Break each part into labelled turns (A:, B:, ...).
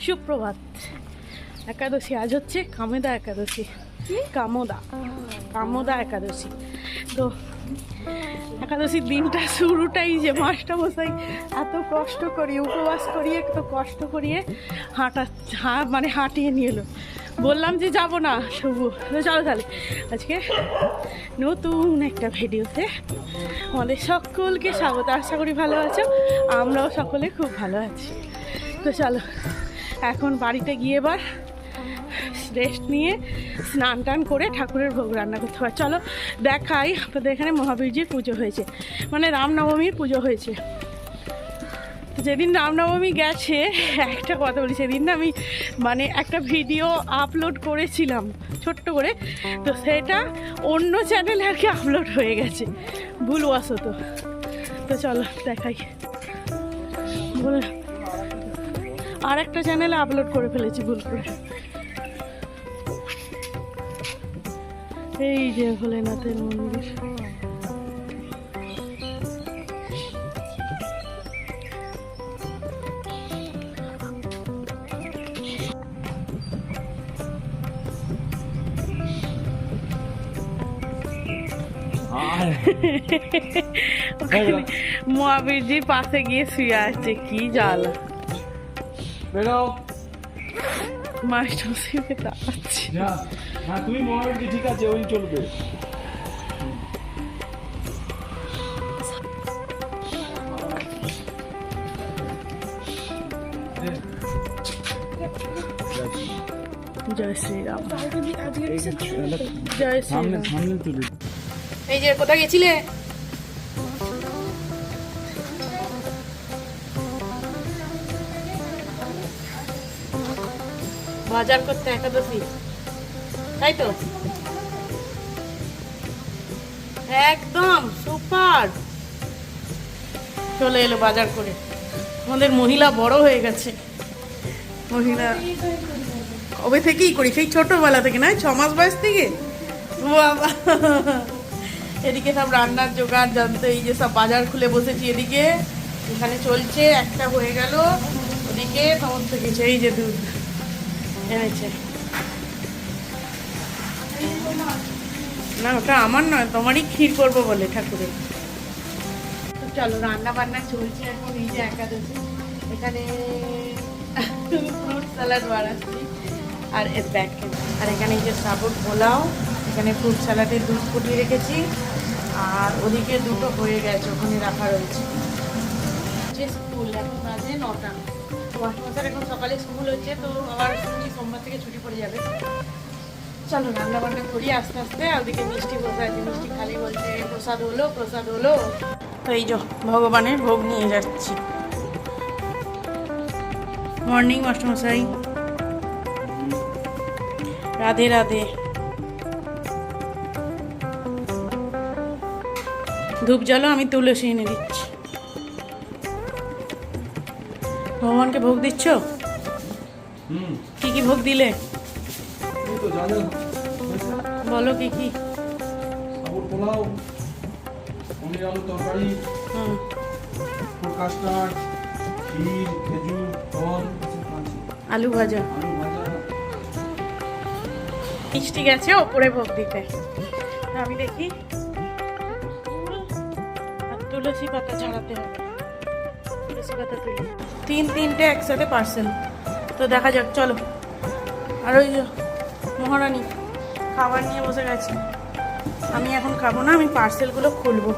A: সুপ্রভাত। একাদশী আজ হচ্ছে কামেদা একাদশী। কামদা। কামদা একাদশী। তো একাদশীর দিনটা শুরুটাই যে মাস্টার মশাই এত কষ্ট করিয়ে উপবাস করিয়ে এত কষ্ট করিয়ে হাঁটা হা- মানে হাঁটিয়ে নিয়ে এলো। বললাম যে যাব না শুভ তো চলো তাহলে আজকে নতুন একটা ভিডিওতে আমাদের সকলকে স্বাগত। আশা করি ভালো আছো আমরাও সকলে খুব ভালো আছি। তো চলো এখন বাড়িতে গিয়ে এবার রেস্ট নিয়ে স্নান টান করে ঠাকুরের ভোগ রান্না করতে হবে। চলো দেখাই আপনাদের এখানে মহাবীরজির পুজো হয়েছে। মানে রামনবমীর পুজো হয়েছে। যেদিন রামনবমী গেছে, একটা কথা বলি, সেদিন না আমি মানে একটা ভিডিও আপলোড করেছিলাম, ছোট্ট করে। তো সেটা অন্য চ্যানেলে আর কি আপলোড হয়ে গেছে। ভুল ভুলবশত। তো চলো দেখাই। বল আর একটা চ্যানেলে আপলোড করে ফেলেছি ভুল করে। এই যে ভোলেনাথের মন্দির। মহাবীরজির পাশে গিয়ে শুয়ে আছে কি জ্বালা।
B: বেরো।
A: মাস্টার শিবে তাকাচ্ছি
B: যা। হ্যাঁ তুমি মহাবীরজি ঠিক আছে ওই চলবে।
A: জয় শ্রীরাম। জয় শ্রীরাম এই যে কোথায় গেছিলে? বাজার করতে একাদশী তাই তো? একদম সুপার চলে এলো বাজার করে। আমাদের মহিলা বড় হয়ে গেছে। মহিলা কবে থেকেই করি? সেই ছোটবেলা থেকে না ছ মাস বয়স থেকে? বাবা। এদিকে সব রান্নার জোগাড় জানতো, এই যে সব বাজার খুলে বসেছি এদিকে। এখানে চলছে, একটা হয়ে গেল। ওদিকে সমস্ত কিছু। এই যে দুধ। এনেছে। না ওটা আমার নয় তোমারই ক্ষীর করব বলে ঠাকুরের চলো রান্না বান্না চলছে এখন এই যে একাদশী। এখানে ফ্রুট স্যালাড বানাচ্ছি আর এর ব্যাগ আর এখানে এই যে সাবুত পোলাও এখানে ফ্রুট স্যালাডের দুধ ফুটিয়ে রেখেছি। আর ওদিকে দুটো হয়ে গেছে ওখানে রাখা রয়েছে। স্কুল এখন বাজে নটা। এখন সকালে স্কুল হচ্ছে, তো সোমবার থেকে ছুটি পড়ে যাবে। চলো, রান্না বান্না করি আস্তে আস্তে ওদিকে মিষ্টি বসে মিষ্টি খালি বলছে, প্রসাদ হলো প্রসাদ হলো। তো এই যে, ভগবানের ভোগ নিয়ে যাচ্ছি। মর্নিং মাস্টারমশাই। রাধে রাধে। ধূপ জ্বালো, আমি তুলসী এনে দিচ্ছি। ভগবানকে ভোগ দিচ্ছ? কি কি ভোগ দিলে? বলো কি কি।
B: পোলাও পনির আলু তরকারি
A: হুম।
B: কাস্টার্ড ক্ষীর খেজুর ফল।
A: আলু ভাজা।
B: আলু ভাজা।
A: মিষ্টি গেছে ওপরে ভোগ দিতে। আমি দেখি। তুলসী পাতা ছাড়াতে হবে। তুলি তিন তিনটে একসাথে পার্সেল তো দেখা যাক, চলো। আর ওই মহারানী খাবার নিয়ে বসে গেছে। আমি এখন খাব না, আমি পার্সেলগুলো খুলবো।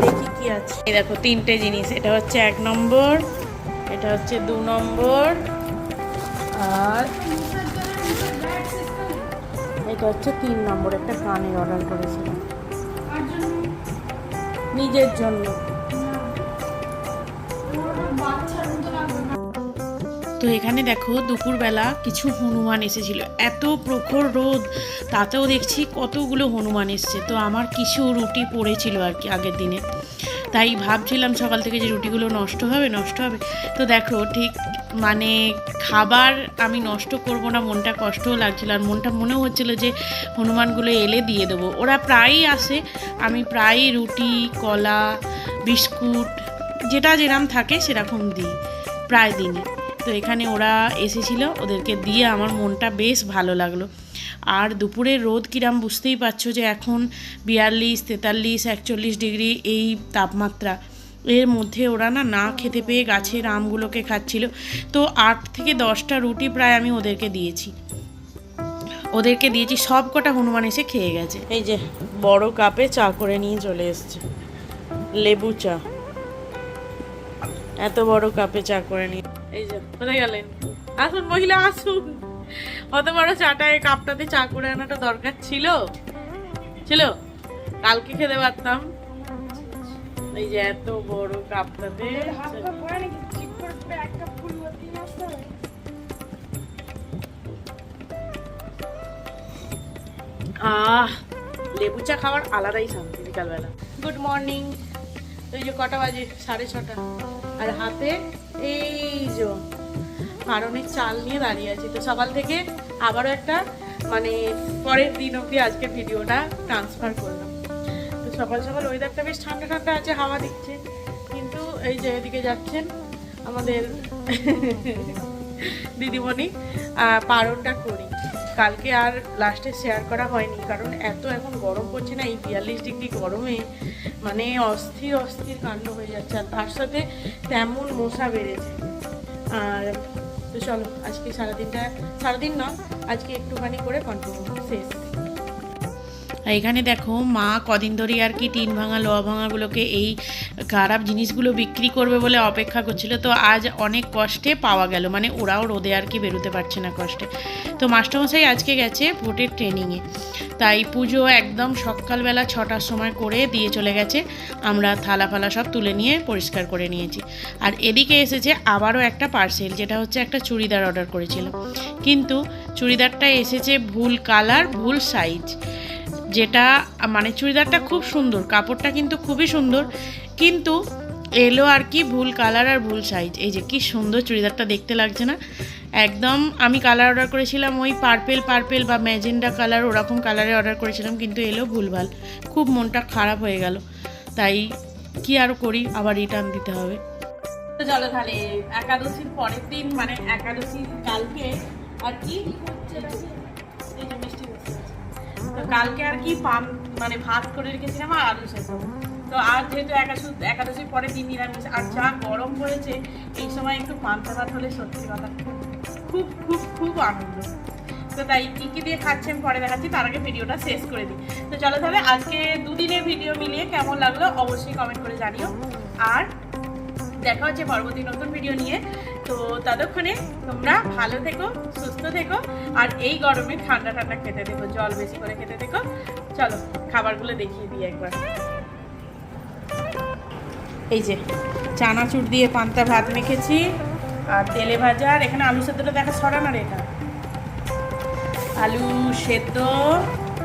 A: দেখি কি আছে। এই দেখো, তিনটে জিনিস। এটা হচ্ছে এক নম্বর, এটা হচ্ছে দু নম্বর, আর এটা হচ্ছে তিন নম্বর। একটা কানের অর্ডার করেছিলাম। নিজের জন্য। তো এখানে দেখো দুপুরবেলা কিছু হনুমান এসেছিল। এত প্রখর রোদ, তাতেও দেখছি কতগুলো হনুমান এসছে। তো আমার কিছু রুটি পড়েছিল আর কি আগের দিনে। তাই ভাবছিলাম সকাল থেকে যে রুটিগুলো নষ্ট হবে নষ্ট হবে। তো দেখো ঠিক মানে খাবার আমি নষ্ট করব না, মনটা কষ্টও লাগছিল। আর মনটা মনেও হচ্ছিল যে হনুমানগুলো এলে দিয়ে দেবো। ওরা প্রায়ই আসে, আমি প্রায়ই রুটি, কলা, বিস্কুট, যেটা যেরকম থাকে সেরকম দিই, প্রায় দিনই তো এখানে ওরা এসেছিল, ওদেরকে দিয়ে আমার মনটা বেশ ভালো লাগল। আর দুপুরে রোদ কিরাম বুঝতেই পারছ যে এখন বিয়াল্লিশ, তেতাল্লিশ, একচল্লিশ ডিগ্রি এই তাপমাত্রা। এর মধ্যে ওরা না না খেতে পেয়ে গাছের আমগুলোকে খাচ্ছিল। তো আট থেকে দশটা রুটি প্রায় আমি ওদেরকে দিয়েছি। ওদেরকে দিয়েছি, সব কটা হনুমান এসে খেয়ে গেছে। এই যে, বড় কাপে চা করে নিয়ে চলে এসছে। লেবু চা। এত বড় কাপে চা করে নিয়ে এই যে কোথায় গেলেন? আসুন মহিলা আসুন। অত বড় চাটায় কাপটাতে চা করে আনাটা দরকার ছিল। ছিল? কালকে খেতে পারতাম। এই যে এত বড় কাপটাতে আহ লেবু চা খাওয়ার আলাদাই শান্তি বিকালবেলা। গুড মর্নিং এই যে কটা বাজে? সাড়ে ছটা। আর হাতে এই যে কারণে চাল নিয়ে দাঁড়িয়ে আছি। তো সকাল থেকে আবারও একটা মানে পরের দিন অবধি আজকের ভিডিওটা ট্রান্সফার করলাম। তো সকাল সকাল ওয়েদারটা বেশ ঠান্ডা ঠান্ডা আছে, হাওয়া দিচ্ছে। কিন্তু এই যে এদিকে যাচ্ছেন আমাদের দিদিমণি পারনটা করি। কালকে আর লাস্টে শেয়ার করা হয়নি, কারণ এত এখন গরম পড়ছে না, এই বিয়াল্লিশ ডিগ্রি গরমে মানে অস্থির অস্থির কাণ্ড হয়ে যাচ্ছে, আর তার সাথে তেমন মশা বেড়েছে। আর তো চলো, আজকে সারাদিনটা, সারাদিন না আজকে একটুখানি করে কন্টিনিউ শেষ। এখানে দেখো মা কদিন ধরে আর কি টিন ভাঙা, লোহা ভাঙাগুলোকে এই খারাপ জিনিসগুলো বিক্রি করবে বলে অপেক্ষা করছিল। তো আজ অনেক কষ্টে পাওয়া গেল। মানে ওরাও রোদে আর কি বেরোতে পারছে না কষ্টে। তো মাস্টারমশাই আজকে গেছে ভোটের ট্রেনিংয়ে তাই পুজো একদম সকালবেলা ছটার সময় করে দিয়ে চলে গেছে। আমরা থালা ফালা সব তুলে নিয়ে পরিষ্কার করে নিয়েছি। আর এদিকে এসেছে আবারও একটা পার্সেল যেটা হচ্ছে একটা চুড়িদার অর্ডার করেছিলাম। কিন্তু চুড়িদারটা এসেছে ভুল কালার ভুল সাইজ যেটা মানে চুড়িদারটা খুব সুন্দর, কাপড়টা কিন্তু খুবই সুন্দর, কিন্তু এলো আর কি ভুল কালার আর ভুল সাইজ এই যে কি সুন্দর চুড়িদারটা দেখতে লাগছে না? একদম আমি কালার অর্ডার করেছিলাম ওই পার্পেল পার্পেল বা ম্যাজেন্ডা কালার ওরকম কালারে অর্ডার করেছিলাম, কিন্তু এলো ভুলভাল। খুব মনটা খারাপ হয়ে গেল। তাই কি আর করি? আবার রিটার্ন দিতে হবে। চলো তাহলে একাদশীর পরের দিন মানে একাদশীর কালকে আর কি কালকে আর কি মানে ভাত করে রেখেছিলাম আর আলু সেদ্ধ। তো আর যেহেতু একাদশী, একাদশীর পরে দিন নিরামিষ আর যা গরম পড়েছে, এই সময় একটু পান্তা ভাত হলে সত্যি কথা খুব খুব খুব আনন্দ। তো তাই কী কী দিয়ে খাচ্ছেন পরে দেখাচ্ছি, তার আগে ভিডিওটা শেষ করে দিই। তো চলো তাহলে আজকে দুদিনের ভিডিও মিলিয়ে কেমন লাগল অবশ্যই কমেন্ট করে জানিও। আর দেখা হচ্ছে পরবর্তী নতুন ভিডিও নিয়ে। তো ততক্ষণে তোমরা ভালো থেকো, সুস্থ থেকো, আর এই গরমে ঠান্ডা ঠান্ডা খেতে থেকো, জল বেশি করে খেতে থেকো। চলো, খাবারগুলো দেখিয়ে দিই একবার। এই যে, চানাচুর দিয়ে পান্তা ভাত মেখেছি, আর তেলে ভাজা, আর এখানে আলু সেদ্ধটা দেখা সরানো রে এটা। আলু সেদ্ধ,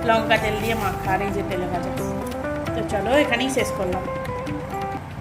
A: লঙ্কা তেল দিয়ে মাখা, আর এই যে তেলে ভাজা। তো চলো, এখানেই শেষ করলাম।